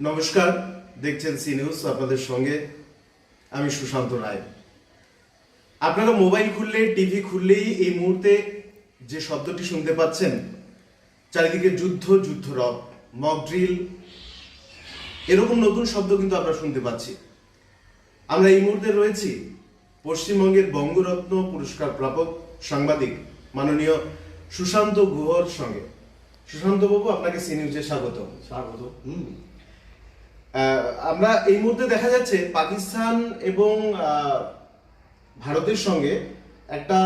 নমস্কার, দেখছেন C news আপনাদের সঙ্গে। আমি সুশান্ত রায়। আপনারা মোবাইল খুললে, টিভি খুললেই এই মুহূর্তে যে শব্দটি শুনতে পাচ্ছেন, চারিদিকে যুদ্ধ যুদ্ধ রব মক ড্রিল এরকম নতুন শব্দ কিন্তু আমরা শুনতে পাচ্ছি। আমরা এই মুহূর্তে রয়েছি পশ্চিমবঙ্গের বঙ্গরত্ন পুরস্কার প্রাপক সাংবাদিক মাননীয় সুশান্ত গুহর সঙ্গে। সুশান্ত বাবু, আপনাকে সি নিউজে স্বাগত স্বাগত হুম। আমরা এই মুহূর্তে দেখা যাচ্ছে পাকিস্তান এবং ভারতের সঙ্গে একটা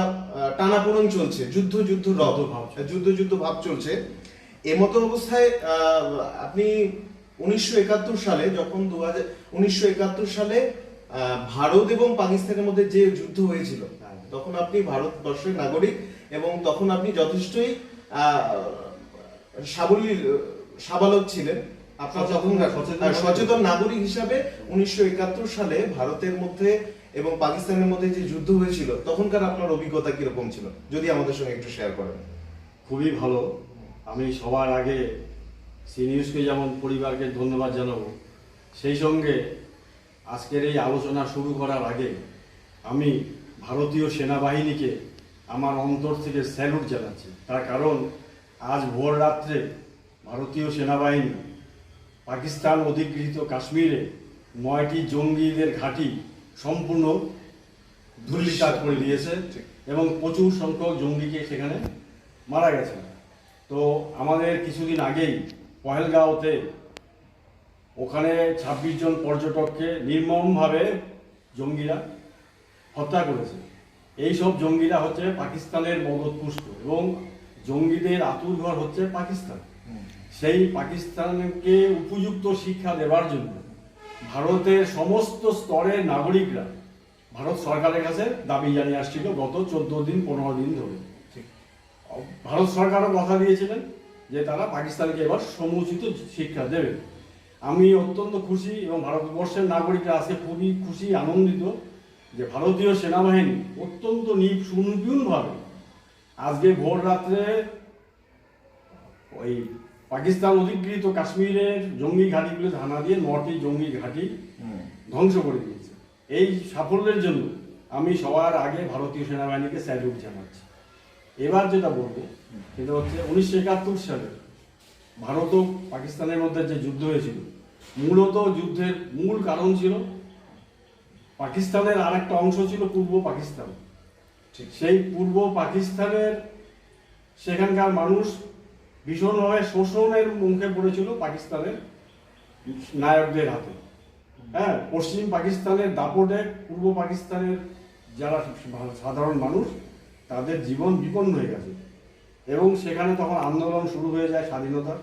টানাপোড়ন চলছে যুদ্ধ যুদ্ধ রব ভাব। যুদ্ধ যুদ্ধ ভাব চলছে এমতো অবস্থায় আপনি উনিশশো একাত্তর সালে যখন দু হাজার উনিশশো একাত্তর সালে আহ, ভারত এবং পাকিস্তানের মধ্যে যে যুদ্ধ হয়েছিল হ্যাঁ। তখন আপনি ভারতবর্ষের নাগরিক এবং তখন আপনি যথেষ্টই আহ, সাবলীল সাবালক ছিলেন আপনার সচেতন- সচেতন সচেতন নাগরিক হিসাবে উনিশশো একাত্তর সালে ভারতের মধ্যে এবং পাকিস্তানের মধ্যে যে যুদ্ধ হয়েছিল তখনকার আপনার অভিজ্ঞতা কীরকম ছিল? যদি আমাদের সঙ্গে একটু শেয়ার করেন। খুবই ভালো। আমি সবার আগে সি নিউজকে যেমন পরিবারকে ধন্যবাদ জানাব সেই সঙ্গে আজকের এই আলোচনা শুরু করার আগে আমি ভারতীয় সেনাবাহিনীকে আমার অন্তর থেকে স্যালুট জানাচ্ছি। তার কারণ আজ ভোর রাত্রে ভারতীয় সেনাবাহিনী পাকিস্তান অধিকৃত কাশ্মীরে নয়টি জঙ্গিদের ঘাঁটি সম্পূর্ণ ধুলিসাৎ করে দিয়েছে এবং প্রচুর সংখ্যক জঙ্গিকে সেখানে মারা গেছে। তো আমাদের কিছুদিন আগেই পহেলগাঁওতে ওখানে ছাব্বিশ জন পর্যটককে নির্মমভাবে জঙ্গিরা হত্যা করেছে। এই সব জঙ্গিরা হচ্ছে পাকিস্তানের মদতপুষ্ট এবং জঙ্গিদের আতুর ঘর হচ্ছে পাকিস্তান। সেই পাকিস্তানকে উপযুক্ত শিক্ষা দেওয়ার জন্য ভারতের সমস্ত স্তরের নাগরিকরা ভারত সরকারের কাছে দাবি জানিয়ে আসছিল গত চোদ্দ দিন পনেরো দিন ধরে। ভারত সরকারও কথা দিয়েছিলেন যে তারা পাকিস্তানকে এবার সমুচিত শিক্ষা দেবে। আমি অত্যন্ত খুশি এবং ভারতবর্ষের নাগরিকরা আজকে খুবই খুশি আনন্দিত যে ভারতীয় সেনাবাহিনী অত্যন্ত নিপ সুনিপুণভাবে আজকে ভোর রাত্রে ওই পাকিস্তান অধিকৃত কাশ্মীরের জঙ্গি ঘাঁটিগুলো হানা দিয়ে নটি জঙ্গি ঘাঁটি ধ্বংস করে দিয়েছে। এই সাফল্যের জন্য আমি সবার আগে ভারতীয় সেনাবাহিনীকে স্যালুট জানাচ্ছি। এবার যেটা বলব সেটা হচ্ছে উনিশশো একাত্তর সালে ভারত ও পাকিস্তানের মধ্যে যে যুদ্ধ হয়েছিল মূলত যুদ্ধের মূল কারণ ছিল পাকিস্তানের আর একটা অংশ ছিল পূর্ব পাকিস্তান। ঠিক। সেই পূর্ব পাকিস্তানের সেখানকার মানুষ ভীষণভাবে শোষণের মুখে পড়েছিল পাকিস্তানের নায়কদের হাতে। হ্যাঁ পশ্চিম পাকিস্তানের দাপটে পূর্ব পাকিস্তানের যারা সাধারণ মানুষ তাদের জীবন বিপন্ন হয়ে গেছে। এবং সেখানে তখন আন্দোলন শুরু হয়ে যায় স্বাধীনতার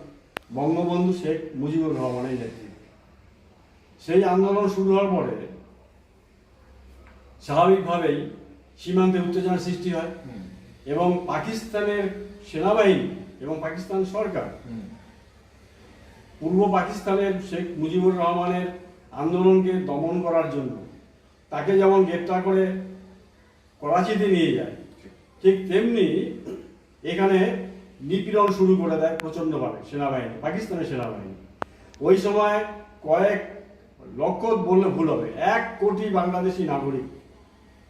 বঙ্গবন্ধু শেখ মুজিবুর রহমানের নেতৃত্বে। সেই আন্দোলন শুরু হওয়ার পরে স্বাভাবিকভাবেই সীমান্তে উত্তেজনার সৃষ্টি হয়। এবং পাকিস্তানের সেনাবাহিনী এবং পাকিস্তান সরকার। পূর্ব পাকিস্তানের শেখ মুজিবুর রহমানের আন্দোলনকে দমন করার জন্য তাকে যেমন গ্রেপ্তার করে করাচিতে নিয়ে যায় ঠিক তেমনি এখানে নিপীড়ন শুরু করে দেয় প্রচণ্ডভাবে সেনাবাহিনী পাকিস্তানের সেনাবাহিনী। ওই সময় কয়েক লক্ষ বললে ভুল হবে এক কোটি বাংলাদেশি নাগরিক।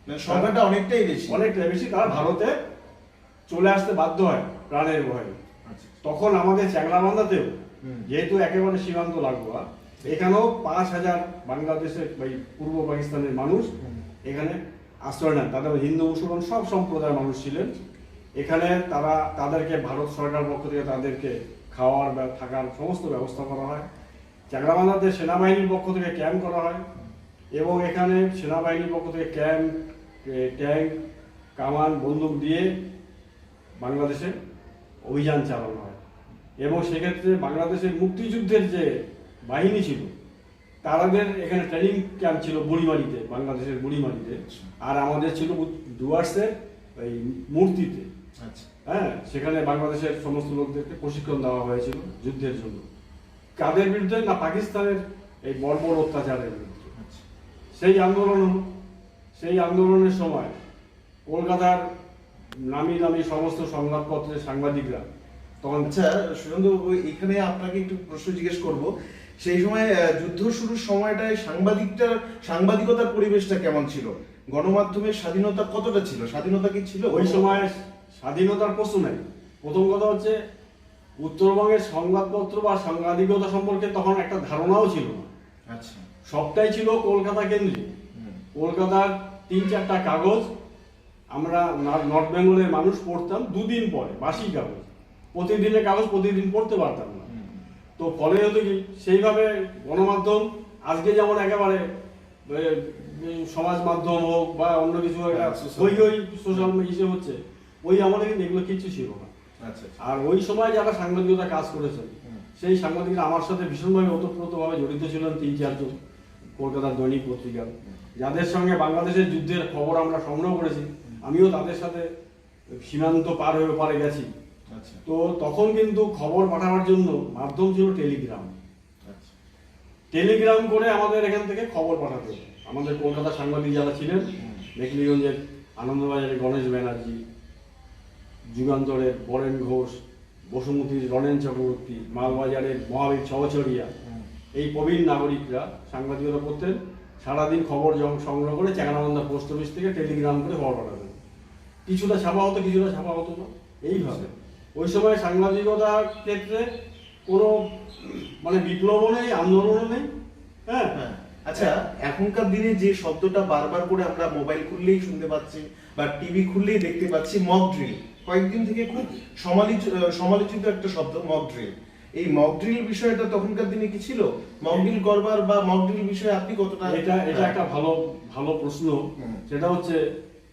মানে সংখ্যাটা অনেকটাই বেশি। অনেকটাই বেশি তারা ভারতে চলে আসতে বাধ্য হয়। প্রাণের ভয়ে। তখন আমাদের চ্যাংলাবান্ধাতেও। যেহেতু একেবারে সীমান্ত লাগোয়া এখানেও পাঁচ হাজার বাংলাদেশের পূর্ব পাকিস্তানের মানুষ এখানে আশ্রয় নেন তাদের হিন্দু মুসলমান সব সম্প্রদায়ের মানুষ ছিলেন এখানে তারা তাদেরকে ভারত সরকার পক্ষ থেকে তাদেরকে খাওয়ার থাকার সমস্ত ব্যবস্থা করা হয় চ্যাংরাবান্ধাতে সেনাবাহিনীর পক্ষ থেকে ক্যাম্প করা হয় এবং এখানে সেনাবাহিনীর পক্ষ থেকে ক্যাম্প ট্যাঙ্ক কামান বন্দুক দিয়ে বাংলাদেশে অভিযান চালানো হয়। এবং সেক্ষেত্রে বাংলাদেশের মুক্তিযুদ্ধের যে বাহিনী ছিল তাদের এখানে ট্রেনিং ক্যাম্প ছিল বুড়িমারিতে বাংলাদেশের বুড়িমারিতে। আর আমাদের ছিল ডুয়ার্সের এই মূর্তিতে। আচ্ছা। হ্যাঁ সেখানে বাংলাদেশের সমস্ত লোকদেরকে প্রশিক্ষণ দেওয়া হয়েছিল যুদ্ধের জন্য। কাদের বিরুদ্ধে না পাকিস্তানের এই বর্বর অত্যাচারের বিরুদ্ধে। আচ্ছা। সেই আন্দোলন সেই আন্দোলনের সময় কলকাতার নামি দামি সমস্ত সংবাদপত্রের সাংবাদিকরা। তখন আচ্ছা সুরেন্দ্র বাবু এখানে আপনাকে একটু প্রশ্ন জিজ্ঞেস করব। সেই সময় যুদ্ধ শুরুর সময়টায় সাংবাদিকটার সাংবাদিকতার পরিবেশটা কেমন ছিল? গণমাধ্যমের স্বাধীনতা কতটা ছিল? স্বাধীনতা কি ছিল ওই সময় স্বাধীনতার প্রশ্ন নেই। প্রথম কথা হচ্ছে উত্তরবঙ্গের সংবাদপত্র বা সাংবাদিকতা সম্পর্কে তখন একটা ধারণাও ছিল না। আচ্ছা। সবটাই ছিল কলকাতা কেন্দ্রিক। কলকাতার তিন চারটা কাগজ আমরা নর্থ- বেঙ্গলের মানুষ পড়তাম দুদিন পরে বাসি কাগজ। প্রতিদিনের কাগজ প্রতিদিন পড়তে পারতাম না। তো ফলে হতো কি সেইভাবে গণমাধ্যম আজকে যেমন একেবারে সমাজ মাধ্যম হোক বা অন্য কিছু ওই ওই সোশ্যাল ইসে হচ্ছে ওই আমাদের কিন্তু এগুলো কিছু ছিল না। আচ্ছা আচ্ছা। আর ওই সময় যারা সাংবাদিকতা কাজ করেছেন সেই সাংবাদিকরা আমার সাথে ভীষণভাবে ওতপ্রোতভাবে জড়িত ছিলেন তিন চারজন কলকাতার দৈনিক পত্রিকা। যাদের সঙ্গে বাংলাদেশের যুদ্ধের খবর আমরা সংগ্রহ করেছি আমিও তাদের সাথে সীমান্ত পার হয়ে পারে গেছি। আচ্ছা। তো তখন কিন্তু খবর পাঠাবার জন্য মাধ্যম ছিল টেলিগ্রাম। আচ্ছা। টেলিগ্রাম করে আমাদের এখান থেকে খবর পাঠাতে আমাদের কলকাতা সাংবাদিক যারা ছিলেন মেঘলিগঞ্জের আনন্দবাজারের গণেশ ব্যানার্জি যুগান্তরের বরেন ঘোষ বসুমতীর রনেন চক্রবর্তী মালবাজারের মহাবীর ছবছড়িয়া এই প্রবীণ নাগরিকরা সাংবাদিকতা করতেন। সারাদিন খবর সংগ্রহ করে চ্যাংরাবান্ধা পোস্ট অফিস থেকে টেলিগ্রাম করে খবর পাঠাতেন। কিছুটা ছাপা হতো কিছুটা ছাপা হতো না। এইভাবে। ওই সময় সাংবাদিকতার ক্ষেত্রে কোনো মানে বিপ্লবও নেই আন্দোলনও নেই। হ্যাঁ? হ্যাঁ। আচ্ছা এখনকার দিনে যে শব্দটা বারবার করে আমরা মোবাইল খুললেই শুনতে পাচ্ছি বা টিভি খুললেই দেখতে পাচ্ছি মক ড্রিল কয়েকদিন থেকে খুব সমালোচিত সমালোচিত একটা শব্দ মক ড্রিল এই মক ড্রিল বিষয়টা তখনকার দিনে কি ছিল? মক ড্রিল করবার বা মক ড্রিল বিষয়ে আপনি কতটা এটা এটা একটা ভালো ভালো প্রশ্ন। সেটা হচ্ছে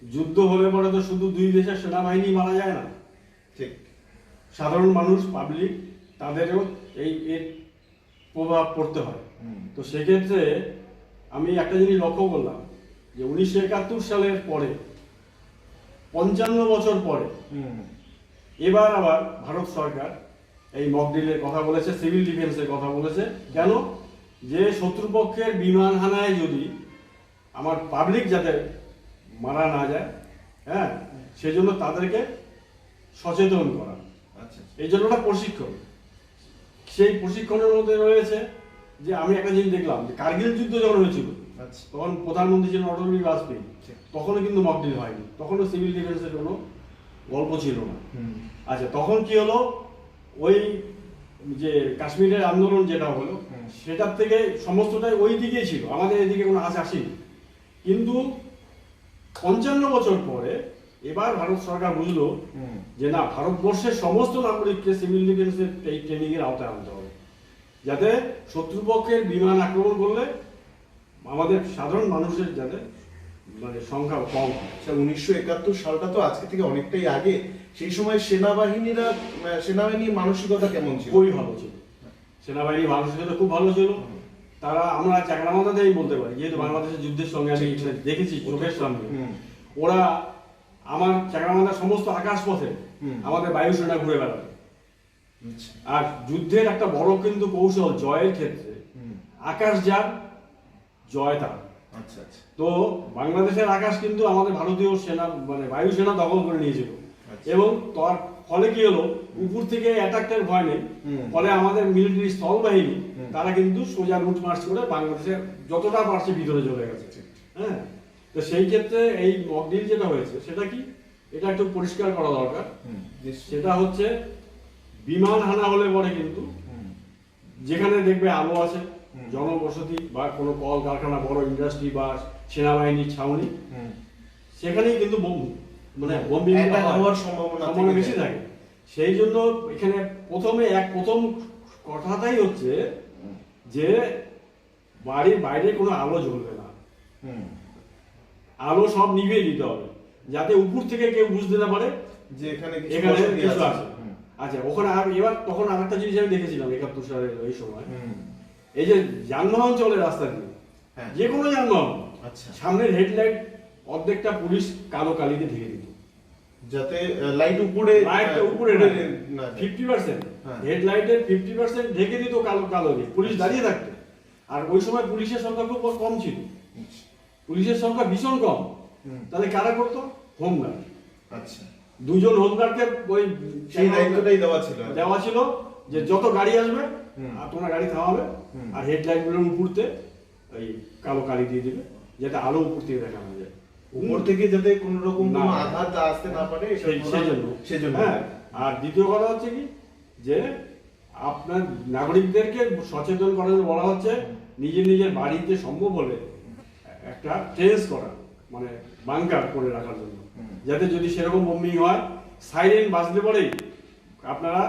যুদ্ধ হলে পরে তো শুধু দুই দেশের সেনাবাহিনী মারা যায় না। ঠিক। সাধারণ মানুষ পাবলিক তাদেরও এই এর প্রভাব পড়তে হয়। তো সেক্ষেত্রে আমি একটা জিনিস লক্ষ্য করলাম যে উনিশশো একাত্তর সালের পরে পঞ্চান্ন বছর পরে এবার আবার ভারত সরকার এই মকডিলের কথা বলেছে সিভিল ডিফেন্সের কথা বলেছে। কেন? যে শত্রুপক্ষের বিমান হানায় যদি আমার পাবলিক যাতে মারা না যায় হ্যাঁ? সেজন্য তাদেরকে সচেতন করা। আচ্ছা এই জন্য ওটা প্রশিক্ষণ সেই প্রশিক্ষণের মধ্যে রয়েছে যে আমি একটা জিনিস দেখলাম যে কার্গিল যুদ্ধ যখন হয়েছিল আচ্ছা। তখন প্রধানমন্ত্রী ছিলেন অটল বিহারী বাজপেয়ী তখনও কিন্তু মকডিল হয়নি। তখনও সিভিল ডিফেন্সের কোনো গল্প ছিল না। আচ্ছা তখন কি হলো? ওই যে কাশ্মীরের আন্দোলন যেটা হলো সেটার থেকে সমস্তটাই ওই দিকেই ছিল। আমাদের এদিকে কোনো আশ আসেনি। কিন্তু পঞ্চান্ন বছর পরে এবার ভারত সরকার বুঝলো যে না ভারতবর্ষের সমস্ত নাগরিককে সিভিল ডিফেন্সের এই ট্রেনিংয়ের আওতায় আনতে হবে। যাতে শত্রুপক্ষের বিমান আক্রমণ করলে আমাদের সাধারণ মানুষের যাতে মানে সংখ্যা কম আচ্ছা উনিশশো একাত্তর সালটা তো আজকে থেকে অনেকটাই আগে। সেই সময় সেনাবাহিনীরা সেনাবাহিনীর মানসিকতা কেমন ছিল? খুবই ভালো ছিল। সেনাবাহিনীর মানসিকতা খুব ভালো ছিল। তারা আমরা চাকরামাতাতেই বলতে পারি যেহেতু বাংলাদেশের যুদ্ধের সঙ্গে আমি দেখেছি চোখের সামনে। ওরা আমার চাকরামাতার সমস্ত আকাশ পথে আমাদের বায়ুসেনা ঘুরে বেড়াবে আচ্ছা, আর যুদ্ধের একটা বড় কিন্তু কৌশল জয়ের ক্ষেত্রে। আকাশ যার জয় তার। আচ্ছা আচ্ছা। তো বাংলাদেশের আকাশ কিন্তু আমাদের ভারতীয় সেনা মানে বায়ুসেনা দখল করে নিয়েছিল। এবং তার ফলে কি হলো? উপর থেকে অ্যাটাকের ভয় নেই। ফলে আমাদের মিলিটারি স্থল বাহিনী তারা কিন্তু সোজা রুট মার্চ করে বাংলাদেশের যতটা পারছে ভিতরে চলে গেছে। হ্যাঁ? তো সেই ক্ষেত্রে এই মকডিল যেটা হয়েছে সেটা কি? এটা একটু পরিষ্কার করা দরকার। নিশ্চয়ই। সেটা হচ্ছে বিমান হানা হলে পরে কিন্তু যেখানে দেখবে আলো আছে জনবসতি বা কোনো কল কারখানা বড় ইন্ডাস্ট্রি বা সেনাবাহিনীর ছাউনি সেখানেই কিন্তু বোম মানে বোম্বিং Attack হওয়ার সম্ভাবনা বেশি থাকে। সেই জন্য এখানে প্রথমে এক প্রথম কথাটাই হচ্ছে যে বাড়ির বাইরে কোনো আলো জ্বলবে না। আলো সব নিভিয়ে দিতে হবে যাতে উপর থেকে কেউ বুঝতে না পারে যে এখানে এখানে কিছু আছে। আছে। আচ্ছা ওখানে আর এবার তখন আর একটা জিনিস আমি দেখেছিলাম একাত্তর সালের ওই সময়। এই যে যানবাহন চলে রাস্তা দিয়ে হ্যাঁ। যে কোনো যানবাহন আচ্ছা। সামনের হেডলাইট অর্ধেকটা পুলিশ কালো কালিতে ঢেকে দিত। যাতে লাইট উপরে লাইট উপরে। Fifty percent. হেডলাইটের ফিফটি পার্সেন্ট ঢেকে দিত কালো কালো দিয়ে। পুলিশ দাঁড়িয়ে থাকতো। আর ওই সময় পুলিশের সংখ্যা খুব কম ছিল। পুলিশের সংখ্যা ভীষণ কম। তাহলে কারা করতো? হোমগার্ড। আচ্ছা। দুজন হোমগার্ডকে ওই সেই দায়িত্বটাই দেওয়া ছিল। দেওয়া ছিল যে যত গাড়ি আসবে। আর তোমরা গাড়ি থামাবে। আর হেডলাইটগুলোর উপরতে ওই কালো কালি দিয়ে দিবে যাতে আলো উপর থেকে দেখানো যায়। উপর থেকে যাতে কোনো রকম কোনো। আঘাত আসতে না পারে এটা সেই- সেই জন্য সেজন্য। হ্যাঁ আর দ্বিতীয় কথা হচ্ছে কি যে আপনার নাগরিকদেরকে সচেতন করার বলা হচ্ছে নিজের নিজের বাড়িতে সম্ভব হলে একটা ট্রেস করা মানে বাংকার করে রাখার জন্য। যাতে যদি সেরকম বোম্বিং হয় সাইরেন বাজলে পরেই আপনারা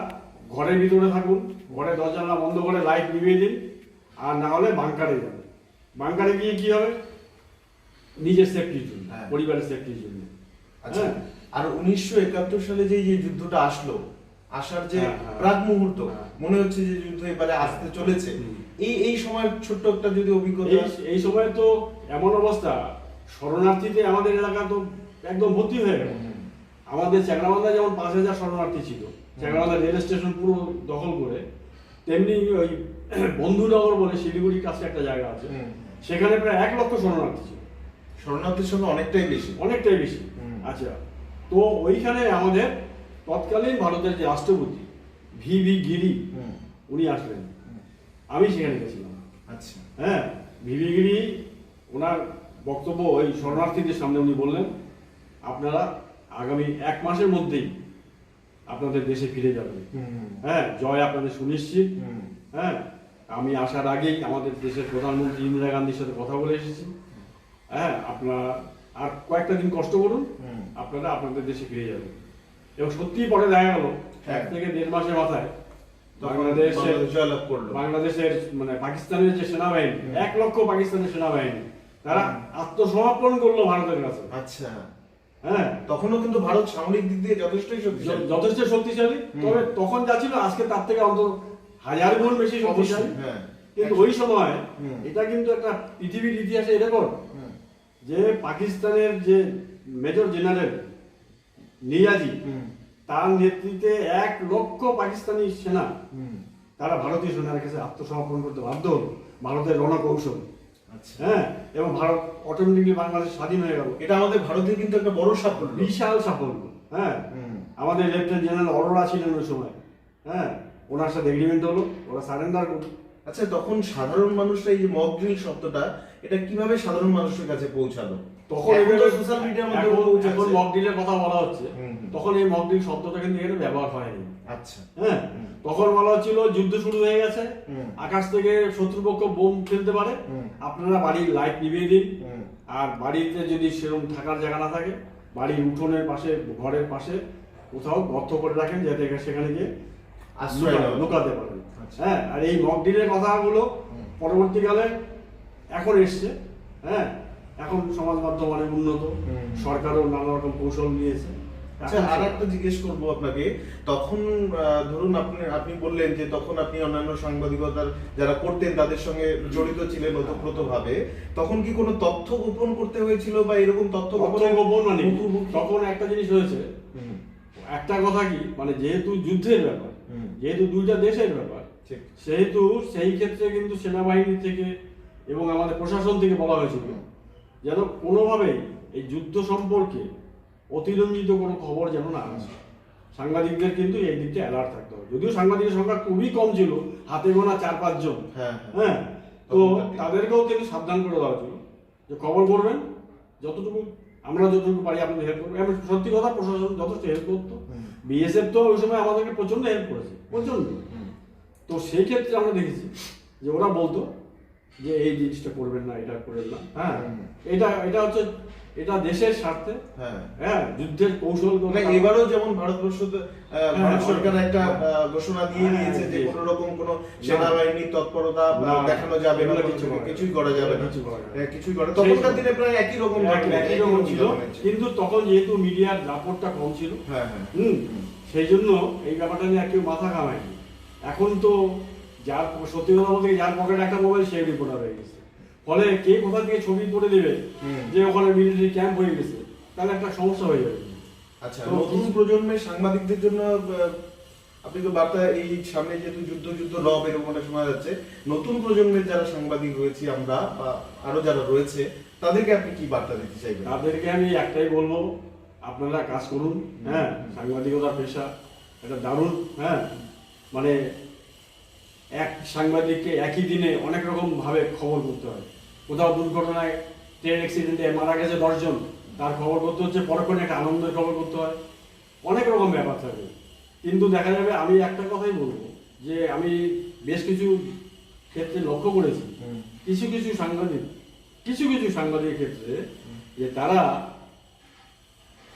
ঘরের ভিতরে থাকুন ঘরে দরজা বন্ধ করে লাইট নিভিয়ে দিন আর না হলে বাংকারে যাবেন বাংকারে গিয়ে কি হবে? নিজের সেফটির জন্য হ্যাঁ। পরিবারের সেফটির জন্য আচ্ছা হ্যাঁ। আর উনিশশো একাত্তর সালে যে যে যুদ্ধটা আসলো আসার যে হ্যাঁ। প্রাক মুহূর্ত। মনে হচ্ছে যে যুদ্ধ এবারে আসতে চলেছে এই এই সময় ছোট্ট একটা যদি অভিজ্ঞতা এই এই সময় তো এমন অবস্থা শরণার্থীতে আমাদের এলাকা তো একদম ভর্তি হয়ে গেল আমাদের চ্যাংরাবান্ধা যেমন পাঁচ হাজার শরণার্থী ছিল চ্যাংরাবান্ধা রেল স্টেশন পুরো দখল করে তেমনি ওই বন্ধুনগর বলে শিলিগুড়ির কাছে একটা জায়গা আছে সেখানে প্রায় এক লক্ষ শরণার্থী ছিল শরণার্থীর সঙ্গে অনেকটাই বেশি। অনেকটাই বেশি। আচ্ছা তো ওইখানে আমাদের তৎকালীন ভারতের যে রাষ্ট্রপতি ভি ভি গিরি উনি আসলেন। আমি সেখানে গেছিলাম। আচ্ছা। হ্যাঁ ভিভিগিরি ওনার বক্তব্য ওই শরণার্থীদের সামনে উনি বললেন আপনারা আগামী এক মাসের মধ্যেই আপনাদের দেশে ফিরে যাবেন। হ্যাঁ জয় আপনাদের সুনিশ্চিত। হ্যাঁ আমি আসার আগেই আমাদের দেশের প্রধানমন্ত্রী ইন্দিরা গান্ধীর সাথে কথা বলে এসেছি। হ্যাঁ আপনারা আর কয়েকটা দিন কষ্ট করুন আপনারা আপনাদের দেশে ফিরে যাবেন। এবং সত্যিই পরে দেখা গেল হ্যাঁ। এক থেকে দেড় মাসের মাথায় তখন বাংলাদেশের জয়লাভ করল। বাংলাদেশের মানে পাকিস্তানের যে সেনাবাহিনী এক লক্ষ পাকিস্তানের সেনাবাহিনী তারা আত্মসমর্পণ করল ভারতের কাছে। আচ্ছা। হ্যাঁ। তখনও কিন্তু ভারত সামরিক দিক দিয়ে যথেষ্টই শক্তিশালী। যথেষ্ট শক্তিশালী। তবে তখন যা ছিল আজকে তার থেকে অন্তত হাজার গুণ বেশি শক্তিশালী। হ্যাঁ। কিন্তু ওই সময় এটা কিন্তু একটা পৃথিবীর ইতিহাসে হুম, যে পাকিস্তানের যে মেজর জেনারেল নিয়াজি তার নেতৃত্বে এক লক্ষ পাকিস্তানি সেনা তারা ভারতীয় সেনার কাছে আত্মসমর্পণ করতে বাধ্য হলো। ভারতের রণকৌশল আচ্ছা। হ্যাঁ এবং ভারত অটোমেটিকলি বাংলাদেশ স্বাধীন হয়ে গেল। এটা আমাদের ভারতের কিন্তু একটা বড় সাফল্য। বিশাল সাফল্য। হ্যাঁ আমাদের লেফটেন্যান্ট জেনারেল অরোরা ছিলেন ওই সময়। হ্যাঁ ওনার সাথে এগ্রিমেন্ট হলো ওরা সারেন্ডার করল। আচ্ছা তখন সাধারণ মানুষরা এই যে মক ড্রিল শব্দটা এটা কীভাবে সাধারণ মানুষের কাছে পৌঁছালো? তখন এগুলো- সোশ্যাল মিডিয়ার মধ্যে মক ডিলের কথা বলা হচ্ছে। তখন এই মক ডিল শব্দটা কিন্তু এখানে ব্যবহার হয়নি। আচ্ছা। হ্যাঁ? তখন বলা হচ্ছিল যুদ্ধ শুরু হয়ে গেছে। আকাশ থেকে শত্রুপক্ষ বোম ফেলতে পারে। আপনারা বাড়ির লাইট নিভিয়ে দিন। আর বাড়িতে যদি সেরকম থাকার জায়গা না থাকে বাড়ির উঠোনের পাশে ঘরের পাশে কোথাও গর্ত করে রাখেন যাতে সেখানে গিয়ে আশ্রয়। লুকাতে আচ্ছা। হ্যাঁ আর এই মক ডিলের কথাগুলো পরবর্তীকালে এখন এসছে হ্যাঁ এখন সমাজ মাধ্যম অনেক উন্নত সরকারও নানা রকম কৌশল নিয়েছে। আচ্ছা আর একটা জিজ্ঞেস করব আপনাকে। তখন ধরুন আপনি আপনি বললেন যে তখন আপনি অন্যান্য সাংবাদিকতার যারা করতেন তাদের সঙ্গে জড়িত ছিলেন ওতপ্রোত ভাবে তখন কি কোনো তথ্য গোপন করতে হয়েছিল বা এরকম তথ্য গোপনের গোপন মানে তখন একটা জিনিস হয়েছে। একটা কথা কি? মানে যেহেতু যুদ্ধের ব্যাপার। যেহেতু দুইটা দেশের ব্যাপার ঠিক। সেহেতু সেই ক্ষেত্রে কিন্তু সেনাবাহিনী থেকে এবং আমাদের প্রশাসন থেকে বলা হয়েছিল যেন কোনোভাবেই এই যুদ্ধ সম্পর্কে অতিরঞ্জিত কোনো খবর যেন না আসে। সাংবাদিকদের কিন্তু এই দিকটা অ্যালার্ট থাকতে হবে। যদিও সাংবাদিকের সংখ্যা খুবই কম ছিল হাতে গোনা চার পাঁচজন হ্যাঁ হ্যাঁ। হ্যাঁ তো তাদেরকেও কিন্তু সাবধান করে দেওয়া হয়েছিল যে খবর করবেন যতটুকু আমরা যতটুকু পারি আপনাদের হেল্প করব। সত্যি কথা প্রশাসন যথেষ্ট হেল্প করতো। বিএসএফ তো ওই সময় আমাদেরকে প্রচণ্ড হেল্প করেছে প্রচণ্ড তো সেই ক্ষেত্রে আমরা দেখেছি যে ওরা বলতো যে এই জিনিসটা করবেন না এটা করবেন না। হ্যাঁ এটা এটা হচ্ছে এটা দেশের স্বার্থে। হ্যাঁ। হ্যাঁ যুদ্ধের কৌশল মানে এবারও যেমন ভারতবর্ষ ভারত সরকার একটা হ্যাঁ। ঘোষণা দিয়ে হ্যাঁ, দিয়েছে যে। কোনো রকম কোনো সেনাবাহিনীর তৎপরতা দেখানো যাবে না কিছুই করা যাবে না। হ্যাঁ, কিছুই করা তখনকার দিনে প্রায় একই রকম একই রকম ছিল কিন্তু তখন যেহেতু মিডিয়ার দাপটটা কম ছিল হ্যাঁ হ্যাঁ। হুম সেই জন্য এই ব্যাপারটা নিয়ে কেউ মাথা ঘামায়নি। এখন তো যার সত্যি কথা বলতে যার পকেটে একটা মোবাইল সেই রিপোর্টার হয়ে গেছে। ফলে কে কোথা থেকে ছবি করে দেবে। যে ওখানে মিলিটারি ক্যাম্প হয়ে গেছে তাহলে একটা সমস্যা হয়ে যাবে। আচ্ছা নতুন প্রজন্মের সাংবাদিকদের জন্য আপনি তো বার্তা এই সামনে যেহেতু যুদ্ধ যুদ্ধ রব এরকম একটা শোনা যাচ্ছে নতুন প্রজন্মের যারা সাংবাদিক রয়েছে আমরা বা আরও যারা রয়েছে তাদেরকে আপনি কি বার্তা দিতে চাইবেন? তাদেরকে আমি একটাই বলব আপনারা কাজ করুন হ্যাঁ সাংবাদিকতার পেশা এটা দারুণ হ্যাঁ মানে এক সাংবাদিককে একই দিনে অনেক রকম ভাবে খবর করতে হয়। কোথাও দুর্ঘটনায় ট্রেন অ্যাক্সিডেন্টে মারা গেছে দশজন তার খবর করতে হচ্ছে পরক্ষণে একটা আনন্দের খবর করতে হয়। অনেক রকম ব্যাপার থাকে। কিন্তু দেখা যাবে আমি একটা কথাই বলব যে আমি বেশ কিছু ক্ষেত্রে লক্ষ্য করেছি। কিছু কিছু সাংবাদিক কিছু কিছু সাংবাদিকের ক্ষেত্রে যে তারা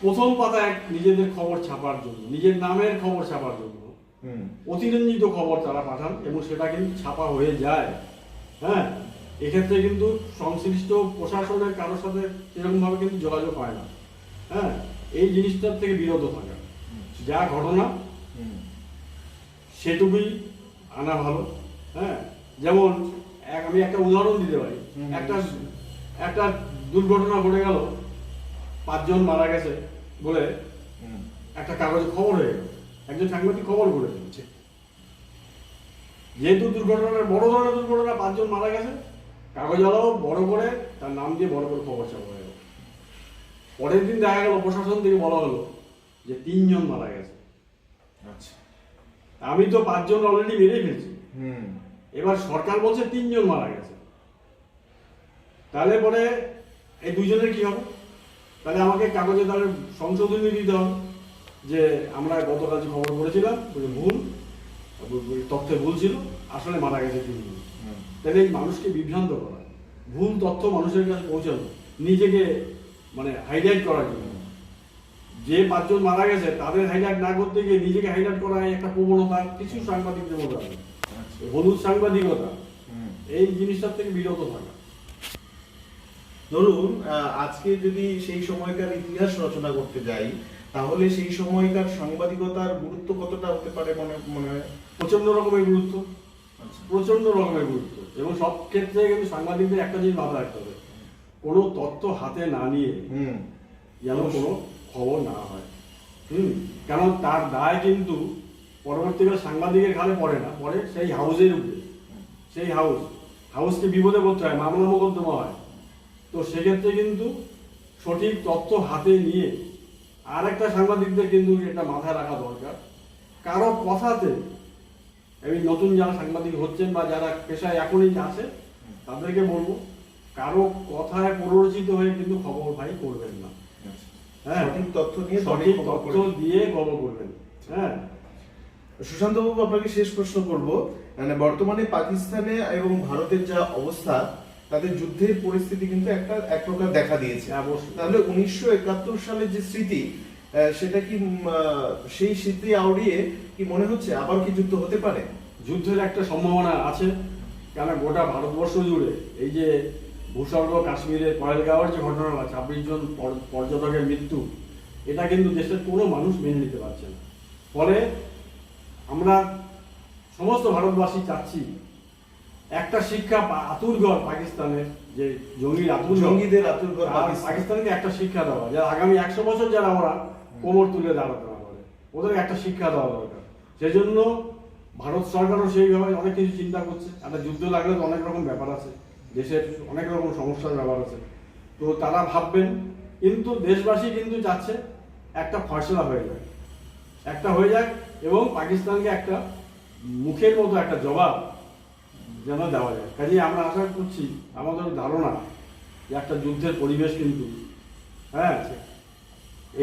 প্রথম পাতায় নিজেদের খবর ছাপার জন্য নিজের নামের খবর ছাপার জন্য অতিরঞ্জিত খবর তারা পাঠান এবং সেটা কিন্তু ছাপা হয়ে যায়। হ্যাঁ? এক্ষেত্রে কিন্তু সংশ্লিষ্ট প্রশাসনের কারোর সাথে সেরকমভাবে কিন্তু যোগাযোগ হয় না। হ্যাঁ? এই জিনিসটার থেকে বিরত থাকা। যা ঘটনা সেটুকুই আনা ভালো। হ্যাঁ? যেমন আমি একটা উদাহরণ দিতে পারি। একটা একটা দুর্ঘটনা ঘটে গেল পাঁচজন মারা গেছে বলে একটা কাগজে খবর হয়ে গেল। একজন সাংবাদিক খবর করে দিচ্ছে। যেহেতু দুর্ঘটনার বড় ধরনের দুর্ঘটনা পাঁচজন মারা গেছে কাগজওয়ালাও বড় করে তার নাম দিয়ে বড় করে খবর চাপা হয়ে গেল পরের দিন দেখা গেল প্রশাসন থেকে বলা হলো যে তিনজন মারা গেছে। আচ্ছা। আমি তো পাঁচজন অলরেডি মেরে ফেলছি। হুম। এবার সরকার বলছে তিনজন মারা গেছে। তাহলে পরে এই দুজনের কি হবে? তাহলে আমাকে কাগজে তাহলে সংশোধনী দিতে হবে যে আমরা গতকাল যে খবর ওই ভুল তথ্যে ভুল ছিল আসলে মারা গেছে তিনজন। তাহলে এই মানুষকে বিভ্রান্ত করা ভুল তথ্য মানুষের কাছে পৌঁছানো নিজেকে মানে হাইলাইট করার জন্য। যে পাঁচজন মারা গেছে তাদের হাইলাইট না করতে গিয়ে নিজেকে হাইলাইট করা একটা প্রবণতা কিছু সাংবাদিকদের মধ্যে আছে। আচ্ছা। হলুদ সাংবাদিকতা এই জিনিসটার থেকে বিরত থাকা। ধরুন আজকে যদি সেই সময়কার ইতিহাস রচনা করতে যাই তাহলে সেই সময়কার সাংবাদিকতার গুরুত্ব কতটা হতে পারে মনে মনে হয়? প্রচণ্ড রকমের গুরুত্ব। প্রচণ্ড রকমের গুরুত্ব। এবং সব ক্ষেত্রে কিন্তু সাংবাদিকদের একটা জিনিস মাথায় রাখতে হবে কোনো তথ্য হাতে না নিয়ে যেন কোনো খবর না হয়। হুম? কারণ তার দায় কিন্তু পরবর্তীকালে সাংবাদিকের ঘাড়ে পড়ে না পড়ে সেই হাউসের উপরে। সেই হাউস। হাউসকে বিপদে করতে হয় মামলা মোকদ্দমা হয়। তো সেক্ষেত্রে কিন্তু সঠিক তথ্য হাতে নিয়ে আর একটা সাংবাদিকদের কিন্তু এটা মাথায় রাখা দরকার। কারও কথাতে এই নতুন যারা সাংবাদিক হচ্ছেন বা যারা পেশায় এখনই আছে তাদেরকে বলব কারও কথায় প্ররোচিত হয়ে কিন্তু খবর ভাই করবেন না। হ্যাঁ সঠিক তথ্য নিয়ে সঠিক খবর তথ্য দিয়ে খবর করবেন। হ্যাঁ। সুশান্ত বাবু আপনাকে শেষ প্রশ্ন করব। মানে বর্তমানে পাকিস্তানে এবং ভারতের যা অবস্থা তাদের যুদ্ধের পরিস্থিতি কিন্তু একটা এক প্রকার দেখা দিয়েছে। হ্যাঁ। তাহলে উনিশশো একাত্তর সালের যে স্মৃতি সেটা কি সেই স্মৃতি আউড়িয়ে কি মনে হচ্ছে আবার কি যুদ্ধ হতে পারে? যুদ্ধের একটা সম্ভাবনা আছে কেন গোটা ভারতবর্ষ জুড়ে এই যে ভূস্বর্গ কাশ্মীরের পয়েলগাঁওয়ের যে ঘটনা ছাব্বিশ জন পর- পর্যটকের মৃত্যু এটা কিন্তু দেশের কোনো মানুষ মেনে নিতে পারছে না। ফলে আমরা সমস্ত ভারতবাসী চাচ্ছি একটা শিক্ষা আতুরঘর পাকিস্তানের যে জঙ্গির আতুরঘর জঙ্গিদের আতুরঘর পাকিস্তানকে একটা শিক্ষা দেওয়া। যারা আগামী একশো বছর যারা আমরা কোমর তুলে দাঁড়াতে না পারে ওদেরকে একটা শিক্ষা দেওয়া দরকার। সেজন্য ভারত সরকারও সেইভাবে অনেক কিছু চিন্তা করছে। একটা যুদ্ধ লাগলে তো অনেক রকম ব্যাপার আছে। দেশের অনেক রকম সমস্যার ব্যাপার আছে। তো তারা ভাববেন, কিন্তু দেশবাসী কিন্তু যাচ্ছে একটা ফয়সলা হয়ে যায়। একটা হয়ে যাক এবং পাকিস্তানকে একটা মুখের মতো একটা জবাব যেন দেওয়া যায়। কাজে আমরা আশা করছি, আমাদের ধারণা যে একটা যুদ্ধের পরিবেশ কিন্তু হ্যাঁ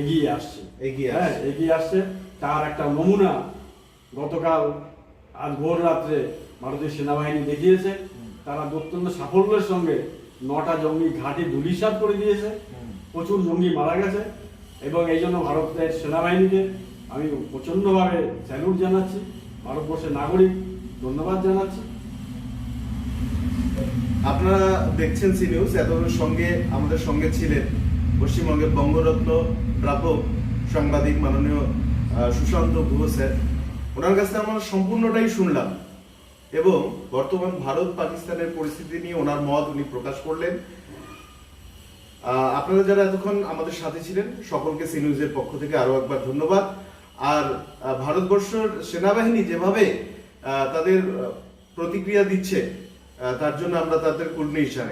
এগিয়ে আসছে। এগিয়ে হ্যাঁ এগিয়ে আসছে। তার একটা নমুনা গতকাল আজ ভোর রাত্রে ভারতীয় সেনাবাহিনী দেখিয়েছে। তারা অত্যন্ত সাফল্যের সঙ্গে নটা জঙ্গি ঘাঁটি ধুলিসাৎ করে দিয়েছে। প্রচুর জঙ্গি মারা গেছে এবং এই জন্য ভারতের সেনাবাহিনীকে আমি প্রচণ্ডভাবে স্যালুট জানাচ্ছি। ভারতবর্ষের নাগরিক ধন্যবাদ জানাচ্ছি। আপনারা দেখছেন সি নিউজ এতক্ষণ সঙ্গে আমাদের সঙ্গে ছিলেন পশ্চিমবঙ্গের বঙ্গরত্ন প্রাপক সাংবাদিক মাননীয় সুশান্ত গুহ স্যার। ওনার কাছে আমরা সম্পূর্ণটাই শুনলাম এবং বর্তমান ভারত পাকিস্তানের পরিস্থিতি নিয়ে ওনার মত উনি প্রকাশ করলেন। আপনারা যারা এতক্ষণ আমাদের সাথে ছিলেন, সকলকে সি নিউজের পক্ষ থেকে আরও একবার ধন্যবাদ। আর ভারতবর্ষের সেনাবাহিনী যেভাবে তাদের প্রতিক্রিয়া দিচ্ছে তার জন্য আমরা তাদের কুর্নিশ জানাই।